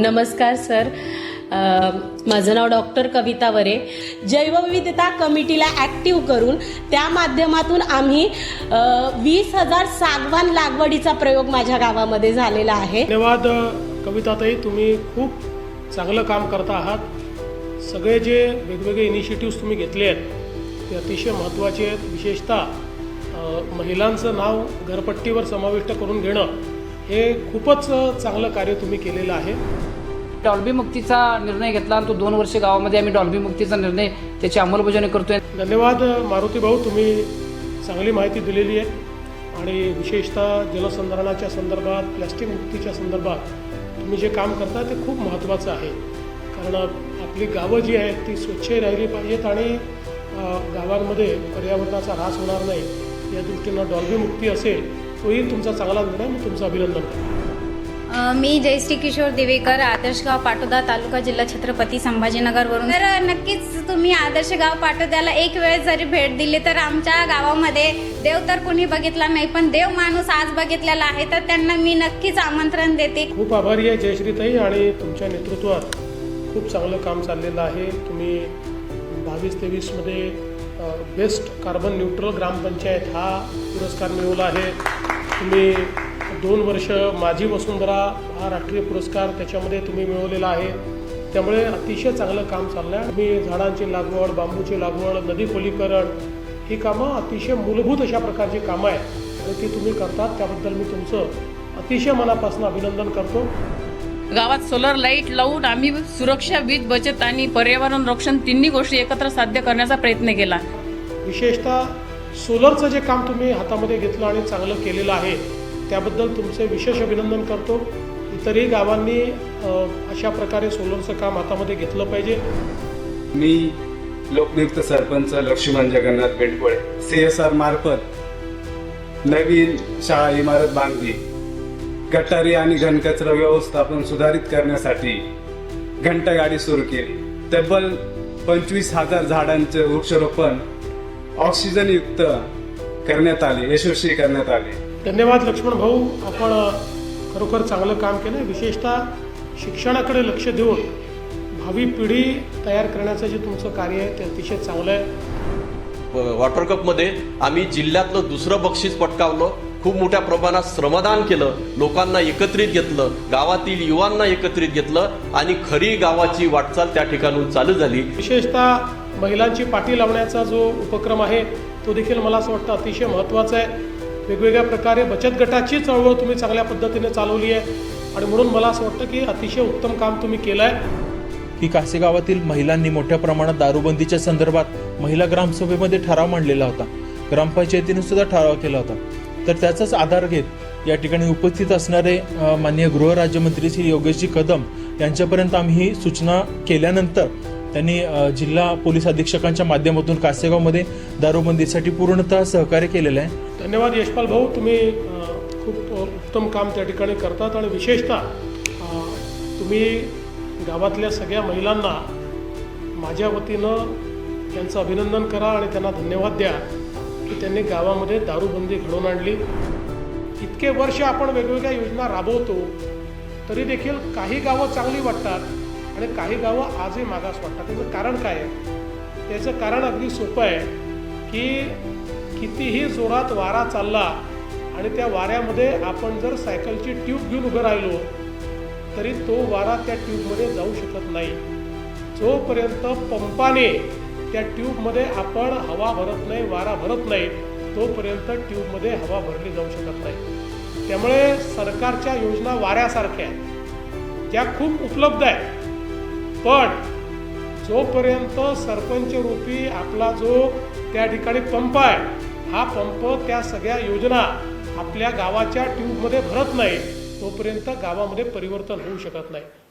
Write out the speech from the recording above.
नमस्कार सर. माझं नाव डॉक्टर कविता वरे. जैवविविधता कमिटीला ॲक्टिव्ह करून त्या माध्यमातून आम्ही वीस हजार सागवान लागवडीचा प्रयोग माझ्या गावामध्ये झालेला आहे. धन्यवाद कविताताई. तुम्ही खूप चांगलं काम करता आहात. सगळे जे वेगवेगळे इनिशिएटिव्ह तुम्ही घेतले आहेत ते अतिशय महत्त्वाचे आहेत. विशेषतः महिलांचं नाव घरपट्टीवर समाविष्ट करून घेणं हे खूपच चांगलं कार्य तुम्ही केलेलं आहे. डॉल्बी मुक्तीचा निर्णय घेतला आणि तो दोन वर्ष गावामध्ये आम्ही डॉल्बी मुक्तीचा निर्णय त्याची अंमलबजावणी करतोय. धन्यवाद मारुती भाऊ तुम्ही चांगली माहिती दिलेली आहे. आणि विशेषतः जलसंधारणाच्या संदर्भात प्लॅस्टिक मुक्तीच्या संदर्भात तुम्ही जे काम करता ते खूप महत्त्वाचं आहे. कारण आपली गावं जी आहेत ती स्वच्छही राहिली पाहिजेत आणि गावांमध्ये पर्यावरणाचा ऱ्हास होणार नाही. या दृष्टीनं डॉल्बी मुक्ती असेल तोही तुमचा चांगला निर्णय मी तुमचं अभिनंदन करतो. मी जयश्री किशोर दिवेकर आदर्शगाव पाटोदा तालुका जिल्हा छत्रपती संभाजीनगरवरून. तर नक्कीच तुम्ही आदर्शगाव पाटोद्याला एक वेळ जरी भेट दिली तर आमच्या गावामध्ये देव तर कोणी बघितला नाही पण देव माणूस आज बघितलेला आहे तर त्यांना मी नक्कीच आमंत्रण देते. खूप आभारी आहे जयश्रीताई आणि तुमच्या नेतृत्वात खूप चांगलं काम चाललेलं आहे. तुम्ही बावीस तेवीसमध्ये बेस्ट कार्बन न्यूट्रल ग्रामपंचायत हा पुरस्कार मिळवला आहे. तुम्ही दोन वर्ष माझी वसुंधरा हा राष्ट्रीय पुरस्कार त्याच्यामध्ये तुम्ही मिळवलेला आहे. त्यामुळे अतिशय चांगलं काम चाललं आहे तुम्ही झाडांची लागवड बांबूची लागवड नदी खोलीकरण ही कामं अतिशय मूलभूत अशा प्रकारची कामं आहेत. आणि ती तुम्ही करतात. त्याबद्दल मी तुमचं अतिशय मनापासून अभिनंदन करतो. गावात सोलर लाइट लावून आम्ही सुरक्षा वीज बचत आणि पर्यावरण रक्षण तिन्ही गोष्टी एकत्र साध्य करण्याचा प्रयत्न केला. विशेषतः सोलरचं जे काम तुम्ही हातामध्ये घेतलं आणि चांगलं केलेलं आहे त्याबद्दल तुमचे विशेष अभिनंदन करतो. इतरही गावांनी अशा प्रकारे सोलरचं काम हातामध्ये घेतलं पाहिजे. मी लोकनियुक्त sarpanch Laxman Jagannath Bendkole C S R मार्फत नवीन शाळा इमारत बांधली. गटारी आणि घनकचरा व्यवस्थापन सुधारित करण्यासाठी घंटागाडी सुरू केली. तब्बल पंचवीस हजार झाडांचे वृक्षारोपण ऑक्सिजनयुक्त करण्यात आले यशस्वी करण्यात आले. धन्यवाद लक्ष्मण भाऊ. आपण खरोखर चांगलं काम केलं विशेषतः शिक्षणाकडे लक्ष देऊन भावी पिढी तयार करण्याचं जे तुमचं कार्य आहे ते अतिशय चांगलं आहे. वॉटर कपमध्ये आम्ही जिल्ह्यातलं दुसरं बक्षीस पटकावलं. खूप मोठ्या प्रमाणात श्रमदान केलं लोकांना एकत्रित घेतलं गावातील युवांना एकत्रित घेतलं आणि खरी गावाची वाटचाल त्या ठिकाणून चालू झाली. विशेषतः महिलांची पाठी लावण्याचा जो उपक्रम आहे तो देखील मला असं वाटतं अतिशय महत्त्वाचा आहे. वेगवेगळ्या प्रकारे बचत गटाची चळवळ तुम्ही चांगल्या पद्धतीने चालवली आहे आणि म्हणून मला असं वाटतं की अतिशय उत्तम काम तुम्ही केलं आहे की कासेगावातील महिलांनी मोठ्या प्रमाणात दारूबंदीच्या संदर्भात महिला ग्रामसभेमध्ये ठराव मांडलेला होता. ग्रामपंचायतीने सुद्धा ठराव केला होता. तर त्याचाच आधार घेत या ठिकाणी उपस्थित असणारे माननीय गृहराज्यमंत्री श्री योगेशजी कदम यांच्यापर्यंत आम्ही ही सूचना केल्यानंतर त्यांनी जिल्हा पोलीस अधीक्षकांच्या माध्यमातून कासेगावमध्ये दारूबंदीसाठी पूर्णतः सहकार्य केलेलं आहे. धन्यवाद यशपाल भाऊ. तुम्ही खूप उत्तम काम त्या ठिकाणी करतात आणि विशेषतः तुम्ही गावातल्या सगळ्या महिलांना माझ्या वतीनं त्यांचं अभिनंदन करा आणि त्यांना धन्यवाद द्या. की त्यांनी गावामध्ये दारूबंदी घडवून आणली. इतके वर्ष आपण वेगवेगळ्या योजना राबवतो तरी देखील काही गावं चांगली वाटतात आणि काही गावं आजही मागास वाटतात. त्याचं कारण काय आहे? त्याचं कारण अगदी सोपं आहे की कितीही जोरात वारा चालला आणि त्या वाऱ्यामध्ये आपण जर सायकलची ट्यूब घेऊन उभं राहिलो तरी तो वारा त्या ट्यूबमध्ये जाऊ शकत नाही. जोपर्यंत पंपाने त्या ट्यूबमध्ये आपण हवा भरत नाही वारा भरत नाही तोपर्यंत ट्यूबमध्ये हवा भरली जाऊ शकत नाही. त्यामुळे सरकारच्या योजना वाऱ्यासारख्या आहेत. ज्या खूप उपलब्ध आहेत. पण जोपर्यंत सरपंच रूपी आपला जो त्या ठिकाणी पंप आहे हा पंप त्या सगळ्या योजना आपल्या गावाच्या ट्यूबमध्ये भरत नाही तोपर्यंत गावामध्ये परिवर्तन होऊ शकत नाही.